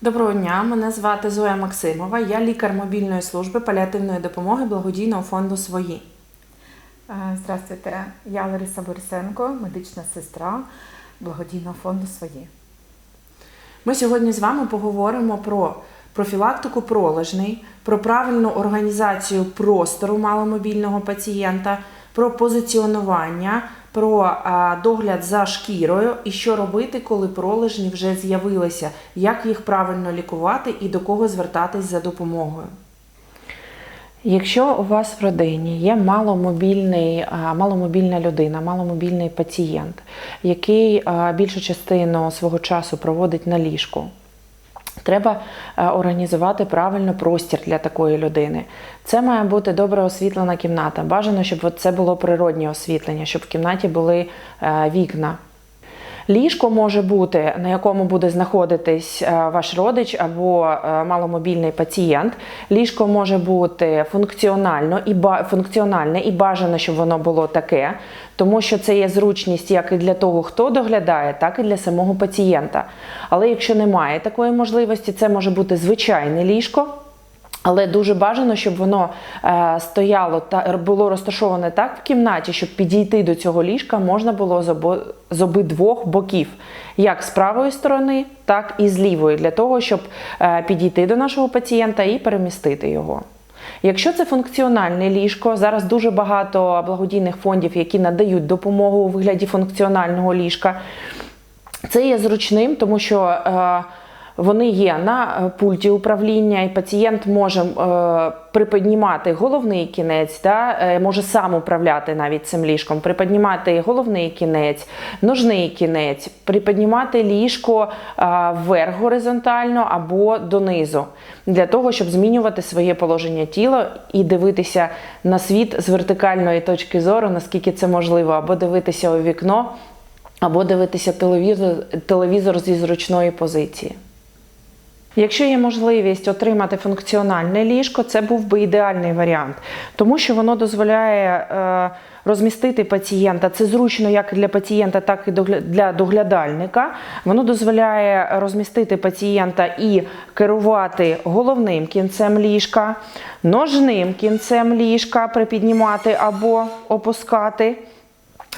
Доброго дня, мене звати Зоя Максимова. Я лікар мобільної служби паліативної допомоги благодійного фонду Свої. Е, Здравствуйте, я Лариса Борисенко, медична сестра благодійного фонду «Свої». Ми сьогодні з вами поговоримо про профілактику пролежней, про правильну організацію простору маломобільного пацієнта, про позиціонування, про догляд за шкірою і що робити, коли пролежні вже з'явилися, як їх правильно лікувати і до кого звертатись за допомогою. Якщо у вас в родині є маломобільний, маломобільна людина, маломобільний пацієнт, який більшу частину свого часу проводить на ліжку, Треба е, організувати правильно простір для такої людини. Це має бути добре освітлена кімната. Бажано, щоб це було природнє освітлення, щоб в кімнаті були е, вікна. Ліжко може бути, на якому буде знаходитись е, ваш родич або е, маломобільний пацієнт. Ліжко може бути функціонально і функціональне і бажано, щоб воно було таке, тому що це є зручність як і для того, хто доглядає, так і для самого пацієнта. Але якщо немає такої можливості, це може бути звичайне ліжко. Але дуже бажано, щоб воно е, стояло та було розташоване так в кімнаті, щоб підійти до цього ліжка можна було з, обо, з обидвох боків, як з правої сторони, так і з лівої, для того, щоб е, підійти до нашого пацієнта і перемістити його. Якщо це функціональне ліжко, зараз дуже багато благодійних фондів, які надають допомогу у вигляді функціонального ліжка. Це є зручним, тому що е, вони є на е, пульті управління, і пацієнт може е, приподнімати головний кінець, да, е, може сам управляти навіть цим ліжком, приподнімати головний кінець, ножний кінець, приподнімати ліжко вверх горизонтально або донизу, для того, щоб змінювати своє положення тіла і дивитися на світ з вертикальної точки зору, наскільки це можливо, або дивитися у вікно, або дивитися телевізор, телевізор зі зручної позиції. Якщо є можливість отримати функціональне ліжко, це був би ідеальний варіант, тому що воно дозволяє е, розмістити пацієнта. Це зручно як для пацієнта, так і для доглядальника. Воно дозволяє розмістити пацієнта і керувати головним кінцем ліжка, ножним кінцем ліжка, припіднімати або опускати,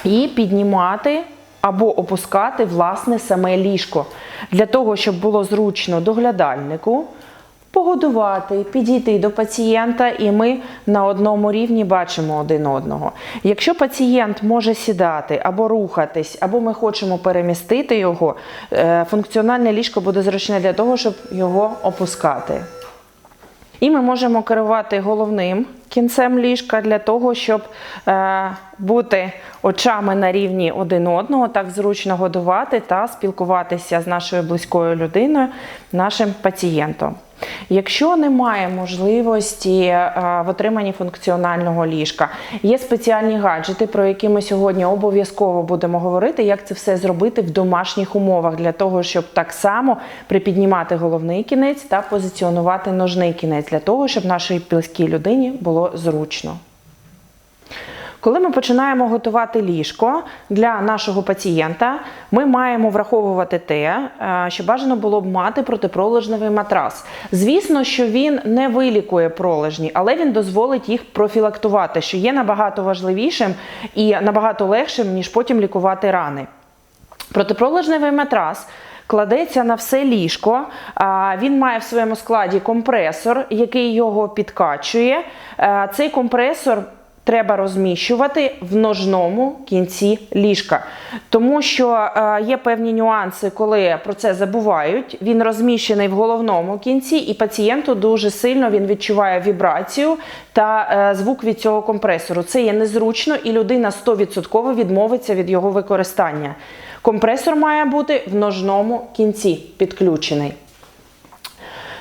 і піднімати або опускати власне саме ліжко для того, щоб було зручно доглядальнику погодувати, підійти до пацієнта, і ми на одному рівні бачимо один одного. Якщо пацієнт може сідати або рухатись, або ми хочемо перемістити його, е, функціональне ліжко буде зручне для того, щоб його опускати. І ми можемо керувати головним кінцем ліжка для того, щоб е, бути очами на рівні один одного, так зручно годувати та спілкуватися з нашою близькою людиною, нашим пацієнтом. Якщо немає можливості е, в отриманні функціонального ліжка, є спеціальні гаджети, про які ми сьогодні обов'язково будемо говорити, як це все зробити в домашніх умовах, для того, щоб так само припіднімати головний кінець та позиціонувати ножний кінець, для того, щоб нашій близькій людині було зручно. Коли ми починаємо готувати ліжко для нашого пацієнта, ми маємо враховувати те, е, що бажано було б мати протипролежневий матрас. Звісно, що він не вилікує пролежні, але він дозволить їх профілактувати, що є набагато важливішим і набагато легшим, ніж потім лікувати рани. Протипролежневий матрас кладеться на все ліжко. Він має в своєму складі компресор, який його підкачує. Е, Цей компресор треба розміщувати в ножному кінці ліжка. Тому що е, є певні нюанси, коли про це забувають. Він розміщений в головному кінці, і пацієнту дуже сильно він відчуває вібрацію та е, звук від цього компресору. Це є незручно, і людина 100% відмовиться від його використання. Компресор має бути в ножному кінці підключений.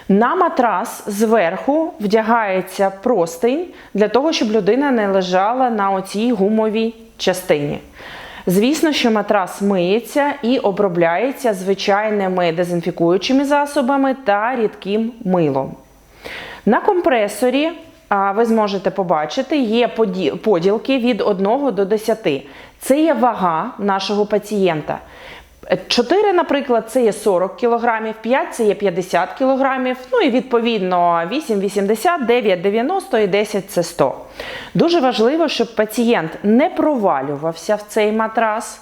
На матрас зверху вдягається простинь для того, щоб людина не лежала на оцій гумовій частині. Звісно, що матрас миється і обробляється звичайними дезінфікуючими засобами та рідким милом. На компресорі, ви зможете побачити, є поділки від 1 до 10. Це є вага нашого пацієнта. 4, наприклад, це є 40 кг, 5 це є 50 кг, ну і відповідно 8, 80, 9, 90 і 10 це 100. Дуже важливо, щоб пацієнт не провалювався в цей матрас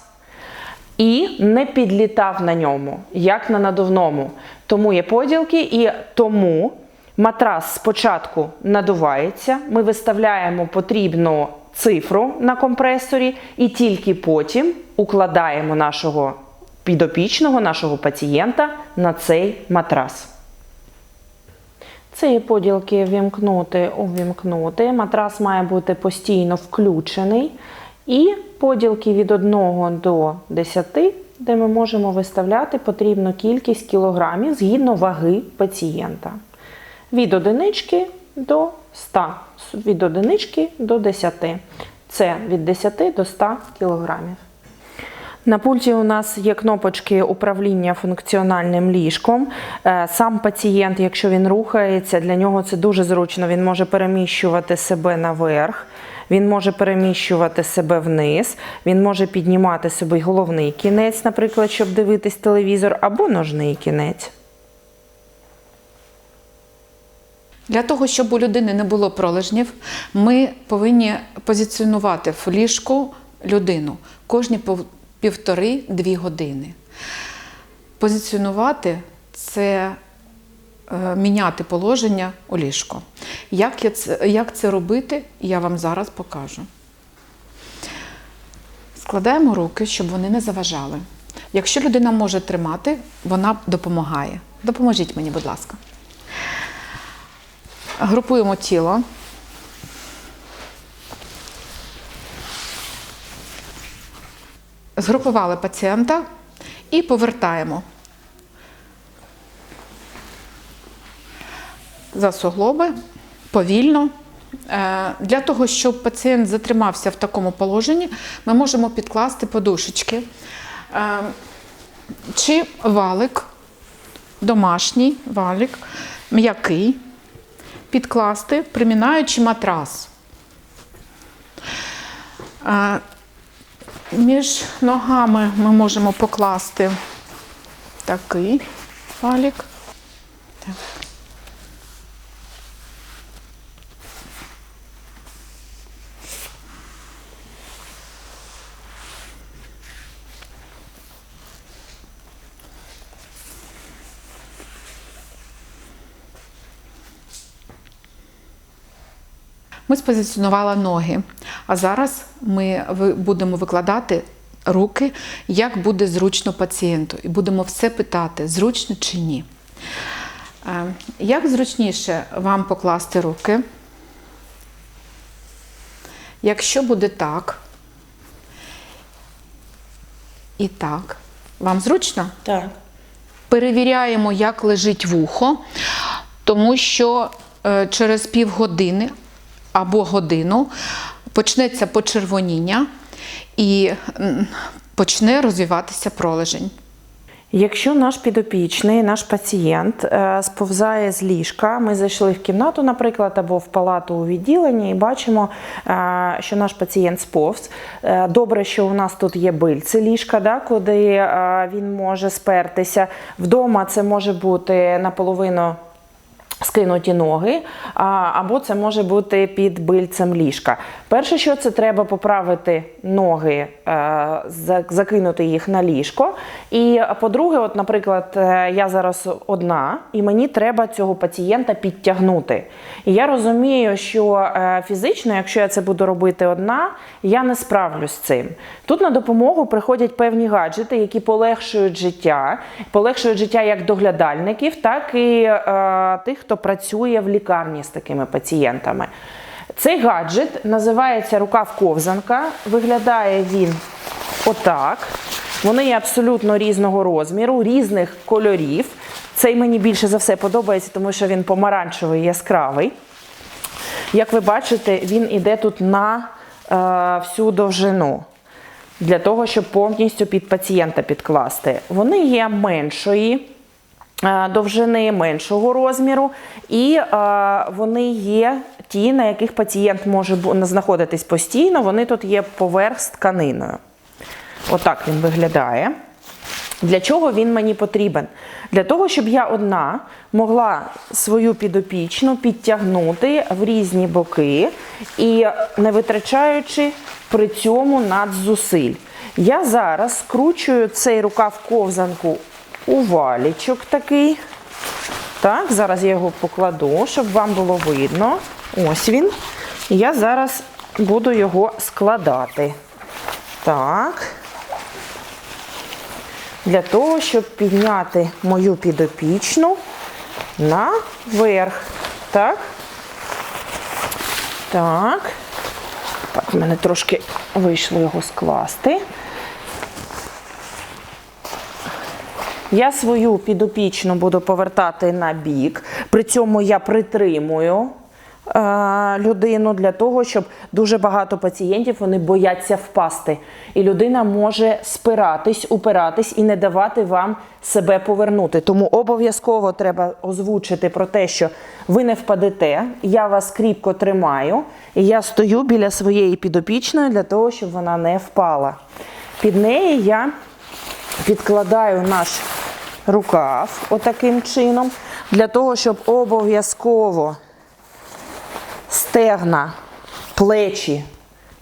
і не підлітав на ньому, як на надувному. Тому є поділки, і тому матрас спочатку надувається, ми виставляємо потрібну цифру на компресорі, і тільки потім укладаємо нашого підопічного, нашого пацієнта на цей матрас. Є поділки вімкнути, увімкнути. Матрас має бути постійно включений. І поділки від 1 до 10, де ми можемо виставляти потрібну кількість кілограмів згідно ваги пацієнта. Від одинички до 100, від одинички до 10. Це від 10 до 100 кілограмів. На пульті у нас є кнопочки управління функціональним ліжком. Е, Сам пацієнт, якщо він рухається, для нього це дуже зручно. Він може переміщувати себе наверх, він може переміщувати себе вниз, він може піднімати собі головний кінець, наприклад, щоб дивитись телевізор, або ножний кінець. Для того, щоб у людини не було пролежнів, ми повинні позиціонувати в ліжку людину кожні півтори-дві години. Позиціонувати це е, міняти положення у ліжку. Як, я це, як це робити, я вам зараз покажу. Складаємо руки, щоб вони не заважали. Якщо людина може тримати, вона допомагає. Допоможіть мені, будь ласка. Групуємо тіло. Згрупували пацієнта і повертаємо за суглоби повільно. Е, Для того, щоб пацієнт затримався в такому положенні, ми можемо підкласти подушечки Е, чи валик, домашній валик, м'який, підкласти, примінаючи матрас. Між ногами ми можемо покласти такий валік. Так. Ми спозиціонували ноги, а зараз ми будемо викладати руки, як буде зручно пацієнту, і будемо все питати, зручно чи ні. Е, Як зручніше вам покласти руки? Якщо буде так і так, вам зручно? Так. перевіряємо, як лежить вухо, тому що е, через півгодини або годину почнеться почервоніння і почне розвиватися пролежень. Якщо наш підопічний, наш пацієнт е, сповзає з ліжка, ми зайшли в кімнату, наприклад, або в палату у відділенні, і бачимо, е, що наш пацієнт сповз. Е, Добре, що у нас тут є бильце ліжка, да, куди він може спертися. Вдома це може бути наполовину. Скинуті ноги, або це може бути під бильцем ліжка. Перше, що це треба поправити ноги, е, закинути їх на ліжко. І по-друге, от, наприклад, е, я зараз одна, і мені треба цього пацієнта підтягнути. І я розумію, що е, фізично, якщо я це буду робити одна, я не справлюсь з цим. Тут на допомогу приходять певні гаджети, які полегшують життя, полегшують життя як доглядальників, так і е, тих, хто працює в лікарні з такими пацієнтами. Цей гаджет називається рукав-ковзанка. Виглядає він отак. Вони є абсолютно різного розміру, різних кольорів. Цей мені більше за все подобається, тому що він помаранчевий яскравий. Як ви бачите, він іде тут на е, всю довжину. Для того, щоб повністю під пацієнта підкласти. Вони є меншої довжини, меншого розміру, і е, вони є ті, на яких пацієнт може знаходитись постійно. Вони тут є поверх з тканиною. Отак він виглядає. Для чого він мені потрібен? Для того, щоб я одна могла свою підопічну підтягнути в різні боки і не витрачаючи при цьому надзусиль. Я зараз скручую цей рукав ковзанку у валічок такий. Так, зараз я його покладу, щоб вам було видно. Ось він. Я зараз буду його складати. Так. Для того, щоб підняти мою підопічну наверх. Так. Так. Так, в мене трошки вийшло його скласти. Я свою підопічну буду повертати на бік. При цьому я притримую е, людину для того, щоб дуже багато пацієнтів вони бояться впасти. І людина може спиратись, упиратись і не давати вам себе повернути. Тому обов'язково треба озвучити про те, що ви не впадете. Я вас кріпко тримаю, і я стою біля своєї підопічної для того, щоб вона не впала. Під неї я підкладаю наш рукав отаким чином, для того, щоб обов'язково стегна, плечі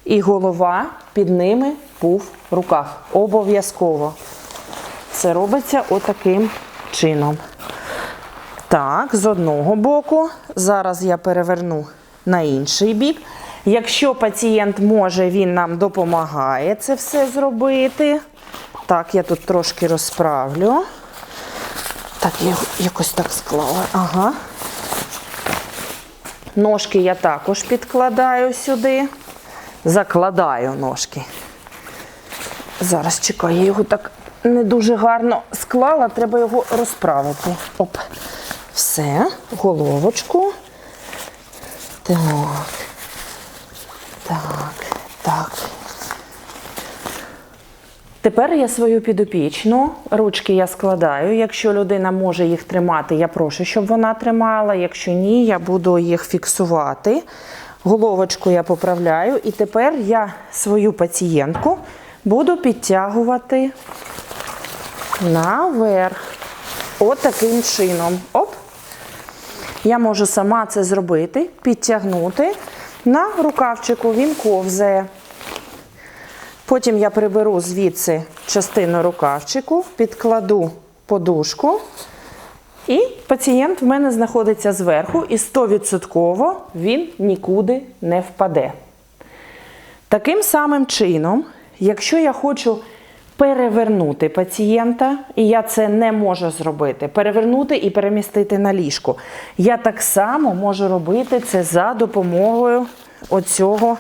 і голова під ними був рукав. Обов'язково. Це робиться отаким чином. Так, з одного боку. Зараз я переверну на інший бік. Якщо пацієнт може, він нам допомагає це все зробити. Так, я тут трошки розправлю. Так, я якось так склала. Ага. Ножки я також підкладаю сюди. Закладаю ножки. Зараз чекаю, я його так не дуже гарно склала, треба його розправити. Оп. Все, головочку. Так. Так, так. Тепер я свою підопічну, ручки я складаю. Якщо людина може їх тримати, я прошу, щоб вона тримала. Якщо ні, я буду їх фіксувати. Головочку я поправляю. І тепер я свою пацієнтку буду підтягувати наверх. От чином. Оп. Я можу сама це зробити, підтягнути на рукавчику, він ковзає. Потім я приберу звідси частину рукавчику, підкладу подушку, і пацієнт в мене знаходиться зверху, і 100% він нікуди не впаде. Таким самим чином, якщо я хочу перевернути пацієнта, і я це не можу зробити, перевернути і перемістити на ліжко, я так само можу робити це за допомогою оцього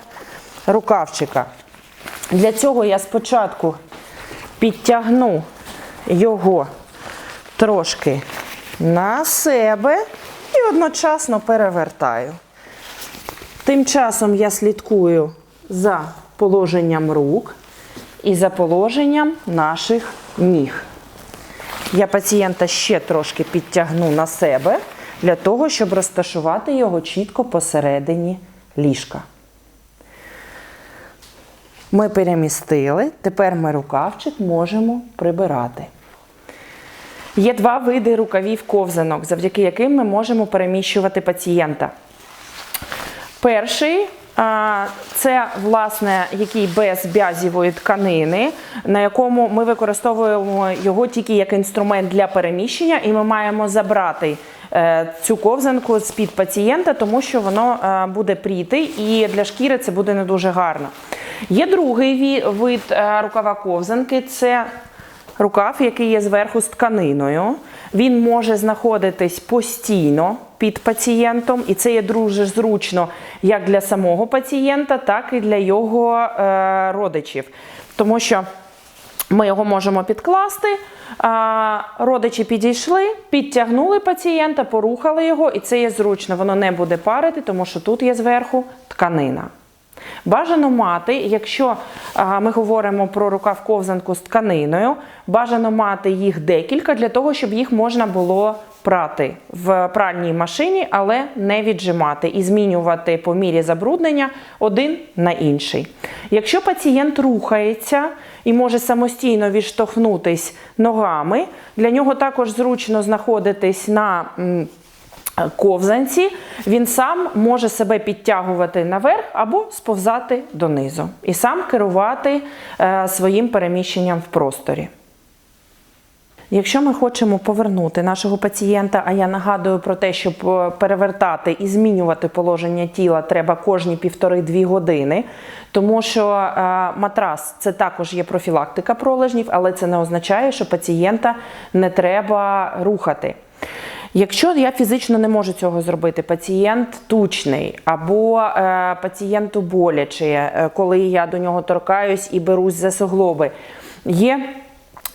рукавчика. Для цього я спочатку підтягну його трошки на себе і одночасно перевертаю. Тим часом я слідкую за положенням рук і за положенням наших ніг. Я пацієнта ще трошки підтягну на себе для того, щоб розташувати його чітко посередині ліжка. Ми перемістили, тепер ми рукавчик можемо прибирати. Є два види рукавів ковзанок, завдяки яким ми можемо переміщувати пацієнта. Перший це, власне, який без бязівої тканини, на якому ми використовуємо його тільки як інструмент для переміщення, і ми маємо забрати е, цю ковзанку з-під пацієнта, тому що воно е, буде пріти, і для шкіри це буде не дуже гарно. Є другий вид е, рукава ковзанки це рукав, який є зверху з тканиною. Він може знаходитись постійно під пацієнтом, і це є дуже зручно як для самого пацієнта, так і для його е, родичів. Тому що ми його можемо підкласти. Родичі підійшли, підтягнули пацієнта, порухали його, і це є зручно. Воно не буде парити, тому що тут є зверху тканина. Бажано мати, якщо ми говоримо про рукав ковзанку з тканиною, бажано мати їх декілька для того, щоб їх можна було прати в пральній машині, але не віджимати і змінювати по мірі забруднення один на інший. Якщо пацієнт рухається і може самостійно відштовхнутись ногами, для нього також зручно знаходитись на ковзанці, він сам може себе підтягувати наверх або сповзати донизу і сам керувати е, своїм переміщенням в просторі. Якщо ми хочемо повернути нашого пацієнта, а я нагадую про те, щоб е, перевертати і змінювати положення тіла, треба кожні півтори-дві години, тому що е, матрас це також є профілактика пролежнів, але це не означає, що пацієнта не треба рухати. Якщо я фізично не можу цього зробити, пацієнт тучний або е, пацієнту боляче, е, коли я до нього торкаюсь і берусь за суглоби, є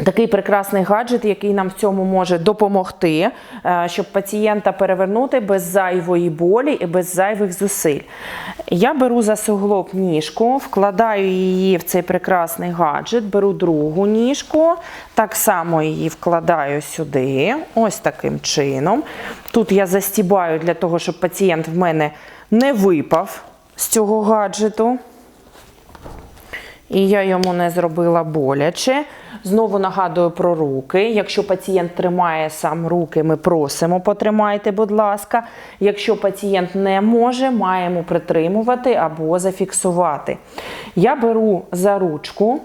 Такий прекрасний гаджет, який нам в цьому може допомогти, е, щоб пацієнта перевернути без зайвої болі і без зайвих зусиль. Я беру за суглоб ніжку, вкладаю її в цей прекрасний гаджет, беру другу ніжку, так само її вкладаю сюди, ось таким чином. Тут я застібаю для того, щоб пацієнт в мене не випав з цього гаджету і я йому не зробила боляче. Знову нагадую про руки. Якщо пацієнт тримає сам руки, ми просимо потримайте, будь ласка. Якщо пацієнт не може, маємо притримувати або зафіксувати. Я беру за ручку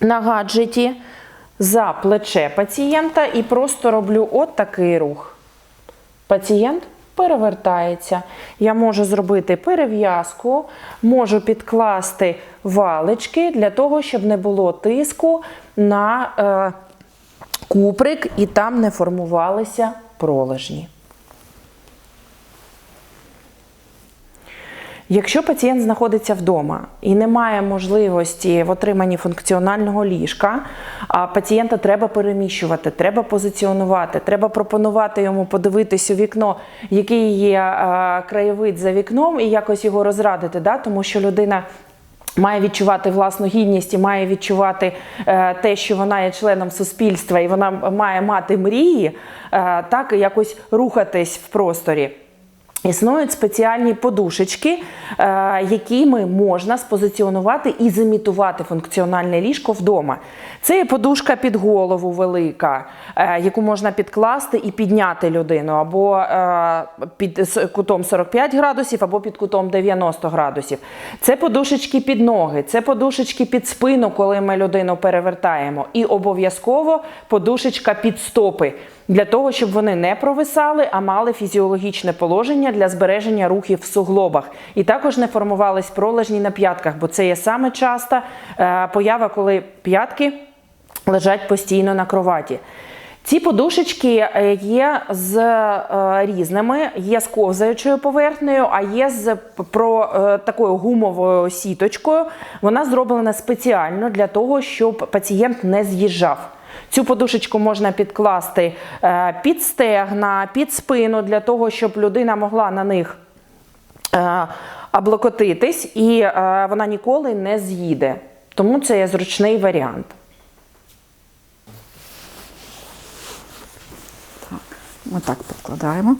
на гаджеті за плече пацієнта і просто роблю от такий рух. Пацієнт перевертається. Я можу зробити перев'язку, можу підкласти валички для того, щоб не було тиску на е, куприк і там не формувалися пролежні. Якщо пацієнт знаходиться вдома і не має можливості в отриманні функціонального ліжка, а пацієнта треба переміщувати, треба позиціонувати, треба пропонувати йому подивитись у вікно, який є е, краєвид за вікном, і якось його розрадити, да? тому що людина. Має відчувати власну гідність і має відчувати е, те, що вона є членом суспільства, і вона має мати мрії, е, так якось рухатись в просторі. Існують спеціальні подушечки, е, якими можна спозиціонувати і зімітувати функціональне ліжко вдома. Це є подушка під голову велика, е, яку можна підкласти і підняти людину або е, під кутом 45 градусів, або під кутом 90 градусів. Це подушечки під ноги, це подушечки під спину, коли ми людину перевертаємо. І обов'язково подушечка під стопи для того, щоб вони не провисали, а мали фізіологічне положення для збереження рухів в суглобах. І також не формувались пролежні на п'ятках, бо це є саме часта е, поява, коли п'ятки лежать постійно на кроваті. Ці подушечки е, є з е, різними, є з ковзаючою поверхнею, а є з про е, такою гумовою сіточкою. Вона зроблена спеціально для того, щоб пацієнт не з'їжджав. Цю подушечку можна підкласти е, під стегна, під спину, для того, щоб людина могла на них е, облокотитись, і е, вона ніколи не з'їде. Тому це є зручний варіант. Так, ми так підкладаємо.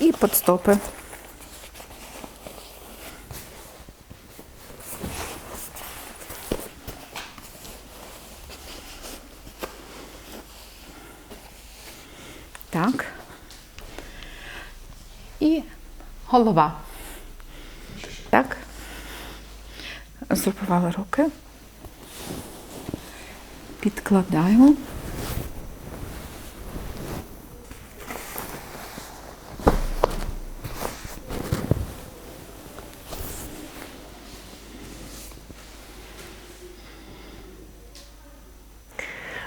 І під стопи. Так. І голова. Так. Згрупували руки. Підкладаємо.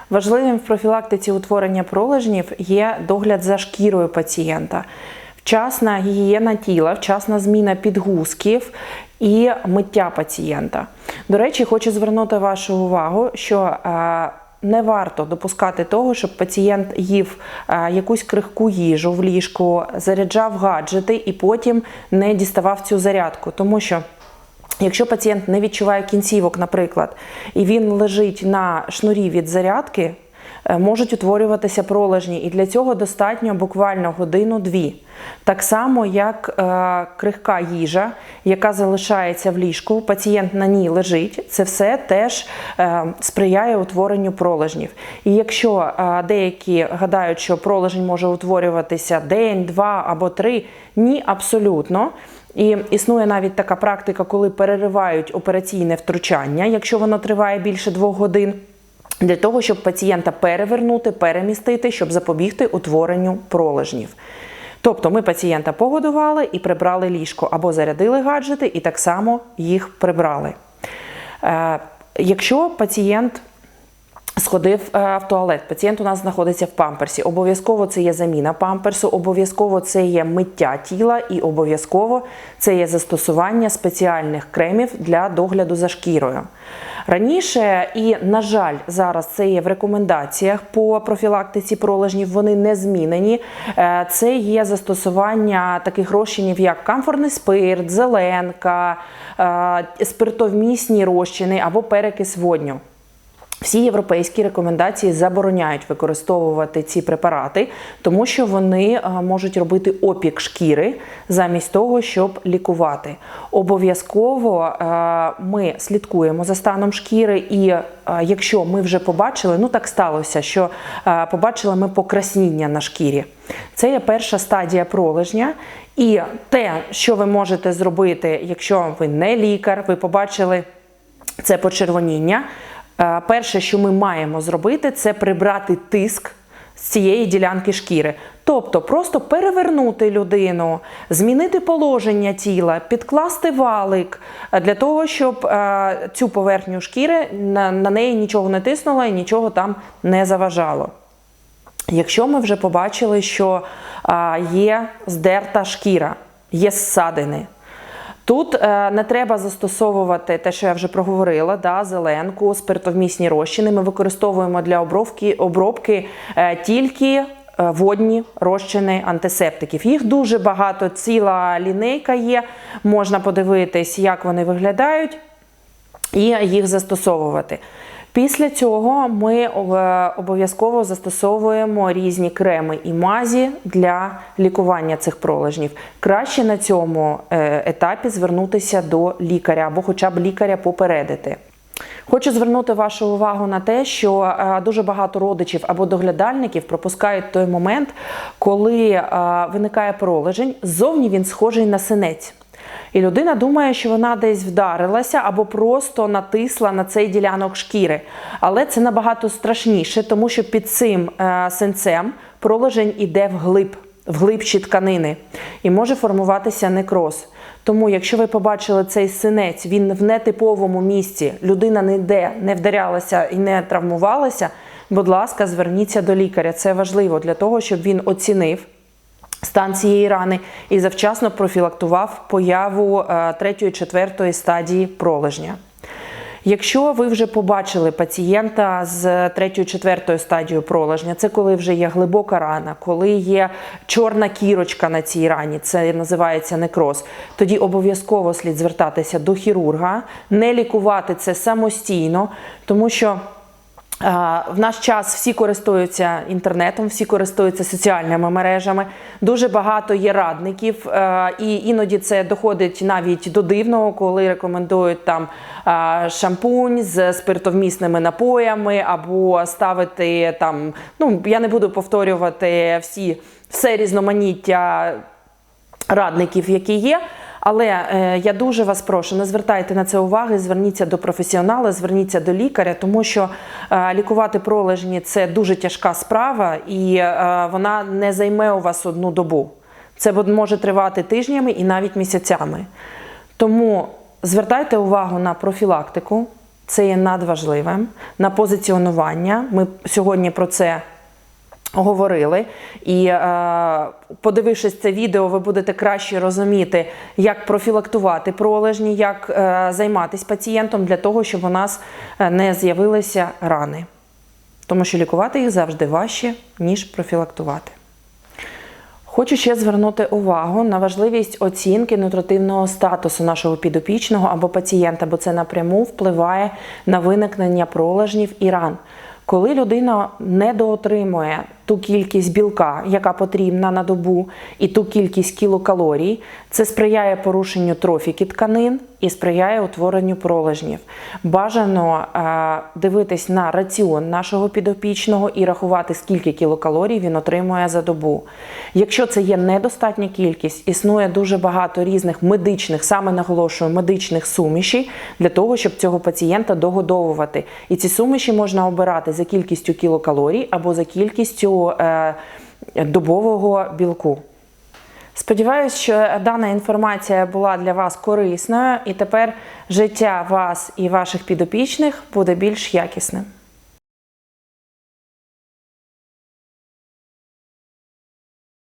Важливим в профілактиці утворення пролежнів є догляд за шкірою пацієнта. Вчасна гігієна тіла, вчасна зміна підгузків і миття пацієнта. До речі, хочу звернути вашу увагу, що е, не варто допускати того, щоб пацієнт їв е, якусь крихку їжу в ліжку, заряджав гаджети і потім не діставав цю зарядку, тому що. Якщо пацієнт не відчуває кінцівок, наприклад, і він лежить на шнурі від зарядки, можуть утворюватися пролежні, і для цього достатньо буквально годину-дві. Так само, як е, крихка їжа, яка залишається в ліжку, пацієнт на ній лежить, це все теж е, сприяє утворенню пролежнів. І якщо е, деякі гадають, що пролежень може утворюватися день, два або три, ні, абсолютно. І існує навіть така практика, коли переривають операційне втручання, якщо воно триває більше двох годин, для того, щоб пацієнта перевернути, перемістити, щоб запобігти утворенню пролежнів. Тобто ми пацієнта погодували і прибрали ліжко, або зарядили гаджети, і так само їх прибрали. Е, якщо пацієнт Сходив е, в туалет. Пацієнт у нас знаходиться в памперсі. Обов'язково це є заміна памперсу, обов'язково це є миття тіла, і обов'язково це є застосування спеціальних кремів для догляду за шкірою. Раніше, і, на жаль, зараз це є в рекомендаціях по профілактиці пролежнів, вони не змінені. Е, Це є застосування таких розчинів, як камфорний спирт, зеленка, е, спиртовмісні розчини або перекис водню. Всі європейські рекомендації забороняють використовувати ці препарати, тому що вони е, можуть робити опік шкіри замість того, щоб лікувати. Обов'язково е, ми слідкуємо за станом шкіри, і е, якщо ми вже побачили, ну так сталося, що побачили ми покрасніння на шкірі. Це є перша стадія пролежня. І те, що ви можете зробити, якщо ви не лікар, ви побачили це почервоніння. Е, Перше, що ми маємо зробити, це прибрати тиск з цієї ділянки шкіри. Тобто просто перевернути людину, змінити положення тіла, підкласти валик е, для того, щоб е, цю поверхню шкіри на, неї нічого не тиснуло і нічого там не заважало. Якщо ми вже побачили, що є здерта шкіра, є ссадини. Тут е, не треба застосовувати те, що я вже проговорила, да, зеленку, спиртовмісні розчини. Ми використовуємо для обробки, обробки е, тільки е, водні розчини антисептиків. Їх дуже багато, ціла лінейка є. Можна подивитись, як вони виглядають, і їх застосовувати. Після цього ми е, обов'язково застосовуємо різні креми і мазі для лікування цих пролежнів. Краще на цьому е, етапі звернутися до лікаря або хоча б лікаря попередити. Хочу звернути вашу увагу на те, що е, дуже багато родичів або доглядальників пропускають той момент, коли виникає пролежень. Ззовні він схожий на синець. І людина думає, що вона десь вдарилася або просто натисла на цей ділянок шкіри. Але це набагато страшніше, тому що під цим е, синцем пролежень іде вглиб, в глибші тканини і може формуватися некроз. Тому, якщо ви побачили цей синець, він в нетиповому місці, людина ніде не вдарялася і не травмувалася, будь ласка, зверніться до лікаря. Це важливо для того, щоб він оцінив стан цієї рани і завчасно профілактував появу е, третьої, четвертої стадії пролежня. Якщо ви вже побачили пацієнта з третьою, четвертою стадією пролежня, це коли вже є глибока рана, коли є чорна кірочка на цій рані, це називається некроз. Тоді обов'язково слід звертатися до хірурга, не лікувати це самостійно, тому що. В наш час всі користуються інтернетом, всі користуються соціальними мережами. Дуже багато є радників, е, і іноді це доходить навіть до дивного, коли рекомендують там шампунь з спиртовмісними напоями, або ставити там. Ну я не буду повторювати всі все різноманіття радників, які є. Але е, я дуже вас прошу, не звертайте на це уваги, зверніться до професіонала, зверніться до лікаря, тому що е, лікувати пролежні це дуже тяжка справа, і е, вона не займе у вас одну добу. Це може тривати тижнями і навіть місяцями. Тому звертайте увагу на профілактику, це є надважливим, на позиціонування. Ми сьогодні про це Говорили, і е, подивившись це відео, ви будете краще розуміти, як профілактувати пролежні, як е, займатися пацієнтом для того, щоб у нас е, не з'явилися рани. Тому що лікувати їх завжди важче, ніж профілактувати. Хочу ще звернути увагу на важливість оцінки нутритивного статусу нашого підопічного або пацієнта, бо це напряму впливає на виникнення пролежнів і ран. Коли людина недоотримує ту кількість білка, яка потрібна на добу, і ту кількість кілокалорій, це сприяє порушенню трофіки тканин і сприяє утворенню пролежнів. Бажано е, дивитись на раціон нашого підопічного і рахувати, скільки кілокалорій він отримує за добу. Якщо це є недостатня кількість, існує дуже багато різних медичних, саме наголошую, медичних сумішей для того, щоб цього пацієнта догодовувати. І ці суміші можна обирати за кількістю кілокалорій або за кількістю е, добового білку. Сподіваюсь, що дана інформація була для вас корисною, і тепер життя вас і ваших підопічних буде більш якісним.